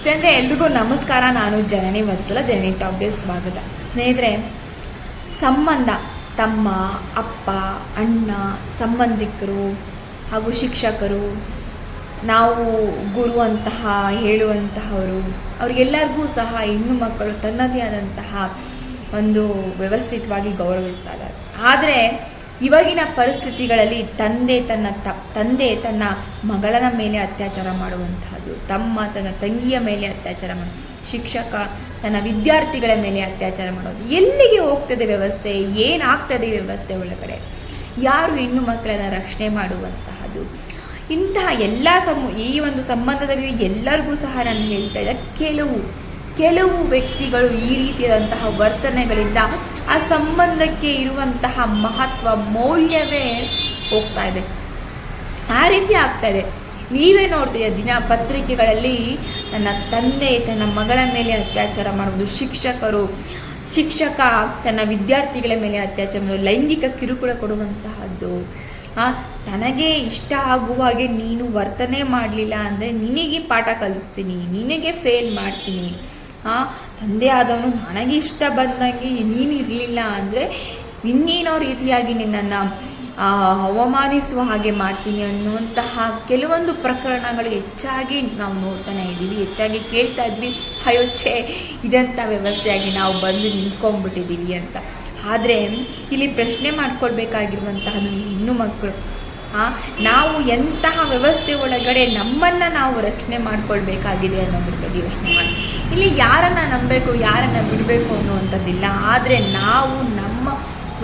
ಸ್ನೇಹಿತರೆ ಎಲ್ರಿಗೂ ನಮಸ್ಕಾರ. ನಾನು ಜನನಿ ವತ್ಸಲ, ಜನನಿ ಟಾಕ್ಗೆ ಸ್ವಾಗತ. ಸ್ನೇಹಿತರೆ, ಸಂಬಂಧ, ತಮ್ಮ, ಅಪ್ಪ, ಅಣ್ಣ, ಸಂಬಂಧಿಕರು ಹಾಗೂ ಶಿಕ್ಷಕರು, ನಾವು ಗುರು ಅಂತಹ ಹೇಳುವಂತಹವರು, ಅವ್ರಿಗೆಲ್ಲರಿಗೂ ಸಹ ಹೆಣ್ಣು ಮಕ್ಕಳು ತನ್ನದೇ ಆದಂತಹ ಒಂದು ವ್ಯವಸ್ಥಿತವಾಗಿ ಗೌರವಿಸ್ತಾ ಇದ್ದಾರೆ. ಆದರೆ ಇವಾಗಿನ ಪರಿಸ್ಥಿತಿಗಳಲ್ಲಿ ತಂದೆ ತನ್ನ ತ, ತಂದೆ ತನ್ನ ಮಗಳನ ಮೇಲೆ ಅತ್ಯಾಚಾರ ಮಾಡುವಂತಹದ್ದು ತಮ್ಮ ತನ್ನ ತಂಗಿಯ ಮೇಲೆ ಅತ್ಯಾಚಾರ ಮಾಡ, ಶಿಕ್ಷಕ ತನ್ನ ವಿದ್ಯಾರ್ಥಿಗಳ ಮೇಲೆ ಅತ್ಯಾಚಾರ ಮಾಡೋದು, ಎಲ್ಲಿಗೆ ಹೋಗ್ತದೆ ವ್ಯವಸ್ಥೆ, ಏನಾಗ್ತದೆ ವ್ಯವಸ್ಥೆ ಒಳಗಡೆ? ಯಾರು ಹೆಣ್ಣು ಮಕ್ಕಳನ್ನ ರಕ್ಷಣೆ ಮಾಡುವಂತಹದ್ದು? ಇಂತಹ ಎಲ್ಲ ಸಮ, ಈ ಒಂದು ಸಂಬಂಧದಲ್ಲಿ ಎಲ್ಲರಿಗೂ ಸಹ ನಾನು ಹೇಳ್ತಾ ಇದ್ದೆ, ಕೆಲವು ಕೆಲವು ವ್ಯಕ್ತಿಗಳು ಈ ರೀತಿಯಾದಂತಹ ವರ್ತನೆಗಳಿಂದ ಆ ಸಂಬಂಧಕ್ಕೆ ಇರುವಂತಹ ಮಹತ್ವ, ಮೌಲ್ಯವೇ ಹೋಗ್ತಾ ಇದೆ. ಆ ರೀತಿ ಆಗ್ತಾ ಇದೆ. ನೀವೇ ನೋಡ್ತೀರಾ ದಿನ ಪತ್ರಿಕೆಗಳಲ್ಲಿ ತನ್ನ ತಂದೆ, ತನ್ನ ಮಗಳ ಮೇಲೆ ಅತ್ಯಾಚಾರ ಮಾಡುವುದು, ಶಿಕ್ಷಕರು, ಶಿಕ್ಷಕ ತನ್ನ ವಿದ್ಯಾರ್ಥಿಗಳ ಮೇಲೆ ಅತ್ಯಾಚಾರ ಮಾಡೋದು ಲೈಂಗಿಕ ಕಿರುಕುಳ ಕೊಡುವಂತಹದ್ದು. ತನಗೆ ಇಷ್ಟ ಆಗುವ ಹಾಗೆ ನೀನು ವರ್ತನೆ ಮಾಡಲಿಲ್ಲ ಅಂದರೆ ನಿನಗೆ ಪಾಠ ಕಲಿಸ್ತೀನಿ, ನಿನಗೆ ಫೇಲ್ ಮಾಡ್ತೀನಿ. ತಂದೆ ಆದವನು ನನಗೆ ಇಷ್ಟ ಬಂದಂಗೆ ನೀನು ಇರಲಿಲ್ಲ ಅಂದರೆ, ಇನ್ನೇನೋ ರೀತಿಯಾಗಿ ನಿನ್ನನ್ನು ಅವಮಾನಿಸುವ ಹಾಗೆ ಮಾಡ್ತೀನಿ ಅನ್ನುವಂತಹ ಕೆಲವೊಂದು ಪ್ರಕರಣಗಳು ಹೆಚ್ಚಾಗಿ ನಾವು ನೋಡ್ತಾನೆ ಇದ್ದೀವಿ, ಹೆಚ್ಚಾಗಿ ಕೇಳ್ತಾ ಇದ್ವಿ ಅಯೋಚ್ಛೆ ಇದಂಥ ವ್ಯವಸ್ಥೆಯಾಗಿ ನಾವು ಬಂದು ನಿಂತ್ಕೊಂಡ್ಬಿಟ್ಟಿದ್ದೀವಿ ಅಂತ. ಆದರೆ, ಇಲ್ಲಿ ಪ್ರಶ್ನೆ ಮಾಡ್ಕೊಳ್ಬೇಕಾಗಿರುವಂತಹದ್ದು ಹೆಣ್ಣು ಮಕ್ಕಳು. ನಾವು ಎಂತಹ ವ್ಯವಸ್ಥೆ ಒಳಗಡೆ ನಮ್ಮನ್ನು ನಾವು ರಕ್ಷಣೆ ಮಾಡ್ಕೊಳ್ಬೇಕಾಗಿದೆ ಅನ್ನೋದ್ರ ಬಗ್ಗೆ ಯೋಚನೆ ಮಾಡಿ. ಇಲ್ಲಿ ಯಾರನ್ನು ನಂಬಬೇಕು, ಯಾರನ್ನು ಬಿಡಬೇಕು ಅನ್ನುವಂಥದ್ದಿಲ್ಲ. ಆದರೆ ನಾವು ನಮ್ಮ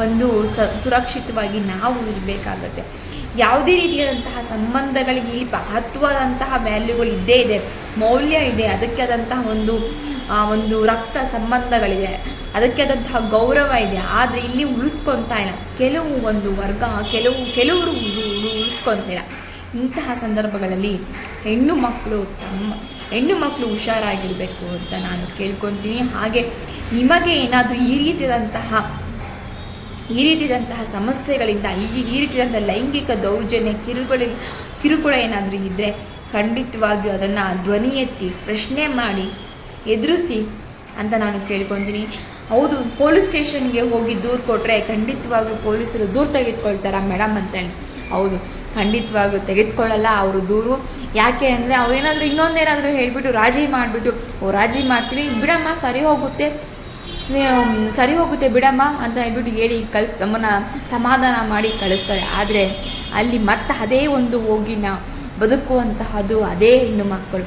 ಒಂದು ಸ, ಸುರಕ್ಷಿತವಾಗಿ ನಾವು ಇರಬೇಕಾಗತ್ತೆ. ಯಾವುದೇ ರೀತಿಯಾದಂತಹ ಸಂಬಂಧಗಳಿಗೆ ಇಲ್ಲಿ ಮಹತ್ವದಂತಹ ವ್ಯಾಲ್ಯೂಗಳು ಇದ್ದೇ ಇದೆ, ಮೌಲ್ಯ ಇದೆ, ಅದಕ್ಕೆ ಆದಂತಹ ಒಂದು ಒಂದು ರಕ್ತ ಸಂಬಂಧಗಳಿದೆ, ಅದಕ್ಕೆ ಆದಂತಹ ಗೌರವ ಇದೆ. ಆದರೆ ಇಲ್ಲಿ ಉಳಿಸ್ಕೊತಾ ಇಲ್ಲ. ಕೆಲವು ಒಂದು ವರ್ಗ, ಕೆಲವು, ಕೆಲವರು ಉಳು- ಉಳು- ಉಳಿಸ್ಕೊತಿಲ್ಲ ಇಂತಹ ಸಂದರ್ಭಗಳಲ್ಲಿ ಹೆಣ್ಣು ಮಕ್ಕಳು ತಮ್ಮ ಹೆಣ್ಣು ಮಕ್ಕಳು ಹುಷಾರಾಗಿರಬೇಕು ಅಂತ ನಾನು ಕೇಳ್ಕೊತೀನಿ. ಹಾಗೆ ನಿಮಗೆ ಏನಾದರೂ ಈ ರೀತಿಯಾದಂತಹ ಈ ರೀತಿಯಾದಂತಹ ಸಮಸ್ಯೆಗಳಿಂದ, ಈ ಈ ರೀತಿಯಾದಂಥ ಲೈಂಗಿಕ ದೌರ್ಜನ್ಯ, ಕಿರುಕುಳ ಕಿರುಕುಳ ಏನಾದರೂ ಇದ್ದರೆ ಖಂಡಿತವಾಗಿಯೂ ಅದನ್ನು ಧ್ವನಿ ಎತ್ತಿ ಪ್ರಶ್ನೆ ಮಾಡಿ, ಎದುರಿಸಿ ಅಂತ ನಾನು ಕೇಳ್ಕೊತೀನಿ. ಹೌದು, ಪೊಲೀಸ್ ಸ್ಟೇಷನ್ಗೆ ಹೋಗಿ ದೂರು ಕೊಟ್ಟರೆ ಖಂಡಿತವಾಗ್ಲೂ ಪೊಲೀಸರು ದೂರು ತೆಗೆದುಕೊಳ್ತಾರ ಮೇಡಮ್ ಅಂತೇಳಿ. ಹೌದು, ಖಂಡಿತವಾಗ್ಲೂ ತೆಗೆದುಕೊಳ್ಳಲ್ಲ ಅವರು ದೂರು. ಯಾಕೆ ಅಂದರೆ ಅವ್ರೇನಾದರೂ ಇನ್ನೊಂದೇನಾದರೂ ಹೇಳಿಬಿಟ್ಟು ರಾಜಿ ಮಾಡಿಬಿಟ್ಟು, ಓ ರಾಜಿ ಮಾಡ್ತೀವಿ, ಬಿಡಮ್ಮ ಸರಿ ಹೋಗುತ್ತೆ. ಸರಿ ಹೋಗುತ್ತೆ ಬಿಡಮ್ಮ ಅಂತ ಹೇಳ್ಬಿಟ್ಟು ಹೇಳಿ ಕಳಿಸ್ ನಮ್ಮನ್ನು ಸಮಾಧಾನ ಮಾಡಿ ಕಳಿಸ್ತಾರೆ. ಆದರೆ ಅಲ್ಲಿ ಮತ್ತೆ ಅದೇ ಒಂದು ಹೋಗಿ ನಾವು ಬದುಕುವಂತಹದ್ದು ಅದೇ ಹೆಣ್ಣು ಮಕ್ಕಳು.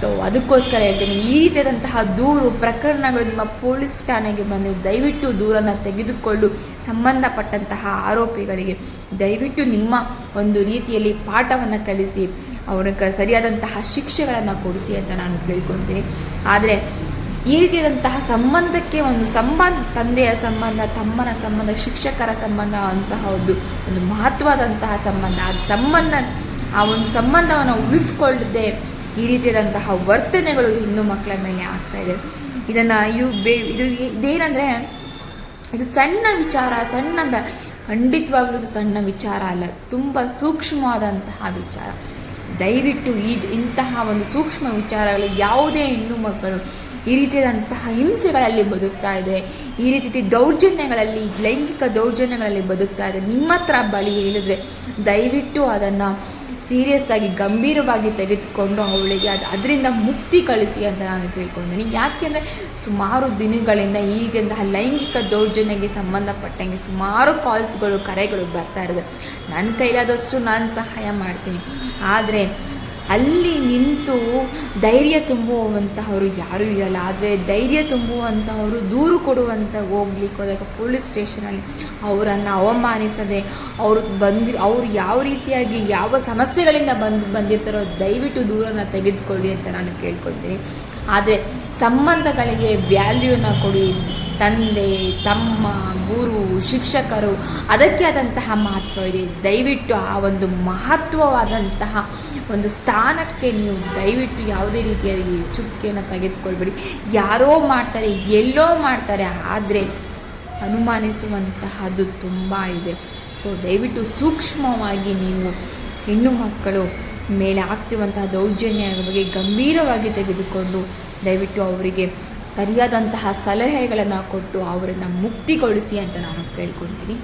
ಸೊ ಅದಕ್ಕೋಸ್ಕರ ಹೇಳ್ತೀನಿ, ಈ ರೀತಿಯಾದಂತಹ ದೂರು ಪ್ರಕರಣಗಳು ನಿಮ್ಮ ಪೊಲೀಸ್ ಠಾಣೆಗೆ ಬಂದು ದಯವಿಟ್ಟು ದೂರನ್ನು ತೆಗೆದುಕೊಂಡು ಸಂಬಂಧಪಟ್ಟಂತಹ ಆರೋಪಿಗಳಿಗೆ ದಯವಿಟ್ಟು ನಿಮ್ಮ ಒಂದು ರೀತಿಯಲ್ಲಿ ಪಾಠವನ್ನು ಕಲಿಸಿ ಅವ್ರಿಗೆ ಸರಿಯಾದಂತಹ ಶಿಕ್ಷೆಗಳನ್ನು ಕೊಡಿಸಿ ಅಂತ ನಾನು ಕೇಳ್ಕೊತೀನಿ ಆದರೆ, ಈ ರೀತಿಯಾದಂತಹ ಸಂಬಂಧಕ್ಕೆ ಒಂದು ಸಂಬಂಧ, ತಂದೆಯ ಸಂಬಂಧ, ತಮ್ಮನ ಸಂಬಂಧ, ಶಿಕ್ಷಕರ ಸಂಬಂಧ ಅಂತಹ ಒಂದು ಒಂದು ಮಹತ್ವದಂತಹ ಸಂಬಂಧ. ಆ ಸಂಬಂಧ, ಆ ಒಂದು ಸಂಬಂಧವನ್ನು ಉಳಿಸ್ಕೊಳ್ಳದೆ ಈ ರೀತಿಯಾದಂತಹ ವರ್ತನೆಗಳು ಹೆಣ್ಣು ಮಕ್ಕಳ ಮೇಲೆ ಆಗ್ತಾ ಇದೆ. ಇದನ್ನು ಇದು ಬೇ, ಇದು ಇದೇನೆಂದರೆ, ಇದು ಸಣ್ಣ ವಿಚಾರ ಸಣ್ಣದ ಖಂಡಿತವಾಗ್ಲೂ ಸಣ್ಣ ವಿಚಾರ ಅಲ್ಲ, ತುಂಬ ಸೂಕ್ಷ್ಮವಾದಂತಹ ವಿಚಾರ. ದಯವಿಟ್ಟು ಈ ಇಂತಹ ಒಂದು ಸೂಕ್ಷ್ಮ ವಿಚಾರಗಳು ಯಾವುದೇ ಹೆಣ್ಣು ಮಕ್ಕಳು ಈ ರೀತಿಯಾದಂತಹ ಹಿಂಸೆಗಳಲ್ಲಿ ಬದುಕ್ತಾ ಇದೆ, ಈ ರೀತಿ ದೌರ್ಜನ್ಯಗಳಲ್ಲಿ, ಲೈಂಗಿಕ ದೌರ್ಜನ್ಯಗಳಲ್ಲಿ ಬದುಕ್ತಾ ಇದೆ, ನಿಮ್ಮ ಹತ್ರ ಬಳಿ ಹೇಳಿದ್ರೆ ದಯವಿಟ್ಟು ಅದನ್ನು ಸೀರಿಯಸ್ ಆಗಿ, ಗಂಭೀರವಾಗಿ ತೆಗೆದುಕೊಂಡು ಅವಳಿಗೆ ಅದು, ಅದರಿಂದ ಮುಕ್ತಿ ಕಳಿಸಿ ಅಂತ ನಾನು ತಿಳ್ಕೊಂಡಿದ್ದೀನಿ ಯಾಕೆಂದರೆ ಸುಮಾರು ದಿನಗಳಿಂದ ಈಗಿಂದ ಲೈಂಗಿಕ ದೌರ್ಜನ್ಯಕ್ಕೆ ಸಂಬಂಧಪಟ್ಟಂಗೆ ಸುಮಾರು ಕಾಲ್ಸ್ಗಳು ಕರೆಗಳು ಬರ್ತಾ ಇರುವೆ. ನನ್ನ ಕೈಲಾದಷ್ಟು ನಾನು ಸಹಾಯ ಮಾಡ್ತೀನಿ. ಆದರೆ ಅಲ್ಲಿ ನಿಂತು ಧೈರ್ಯ ತುಂಬುವಂತಹವರು ಯಾರೂ ಇರಲ್ಲ. ಆದರೆ ಧೈರ್ಯ ತುಂಬುವಂಥವರು ದೂರು ಕೊಡುವಂಥ ಹೋಗ್ಲಿಕ್ಕೆ ಹೋದಾಗ ಪೊಲೀಸ್ ಸ್ಟೇಷನಲ್ಲಿ ಅವರನ್ನು ಅವಮಾನಿಸದೆ ಅವರು ಬಂದಿ, ಅವರು ಯಾವ ರೀತಿಯಾಗಿ ಯಾವ ಸಮಸ್ಯೆಗಳಿಂದ ಬಂದು, ಬಂದಿರ್ತಾರೋ ದಯವಿಟ್ಟು ದೂರನ್ನು ತೆಗೆದುಕೊಳ್ಳಿ ಅಂತ ನಾನು ಕೇಳ್ಕೊತೀನಿ ಆದರೆ ಸಂಬಂಧಗಳಿಗೆ ವ್ಯಾಲ್ಯೂನ ಕೊಡಿ. ತಂದೆ, ತಮ್ಮ, ಗುರು, ಶಿಕ್ಷಕರು, ಅದಕ್ಕೆ ಆದಂತಹ ಮಹತ್ವ ಇದೆ. ದಯವಿಟ್ಟು ಆ ಒಂದು ಮಹತ್ವವಾದಂತಹ ಒಂದು ಸ್ಥಾನಕ್ಕೆ ನೀವು ದಯವಿಟ್ಟು ಯಾವುದೇ ರೀತಿಯಾಗಿ ಚುಕ್ಕೆಯನ್ನು ತೆಗೆದುಕೊಳ್ಬೇಡಿ. ಯಾರೋ ಮಾಡ್ತಾರೆ, ಎಲ್ಲೋ ಮಾಡ್ತಾರೆ, ಆದರೆ ಅನುಮಾನಿಸುವಂತಹದ್ದು ತುಂಬ ಇದೆ. ಸೊ ದಯವಿಟ್ಟು ಸೂಕ್ಷ್ಮವಾಗಿ ನೀವು ಹೆಣ್ಣು ಮಕ್ಕಳು ಮೇಲೆ ಆಗ್ತಿರುವಂತಹ ದೌರ್ಜನ್ಯದ ಬಗ್ಗೆ ಗಂಭೀರವಾಗಿ ತೆಗೆದುಕೊಂಡು ದಯವಿಟ್ಟು ಅವರಿಗೆ ಸರಿಯಾದಂತಹ ಸಲಹೆಗಳನ್ನು ಕೊಟ್ಟು ಅವರನ್ನು ಮುಕ್ತಿಗೊಳಿಸಿ ಅಂತ ನಾನು ಕೇಳ್ಕೊಳ್ತೀನಿ.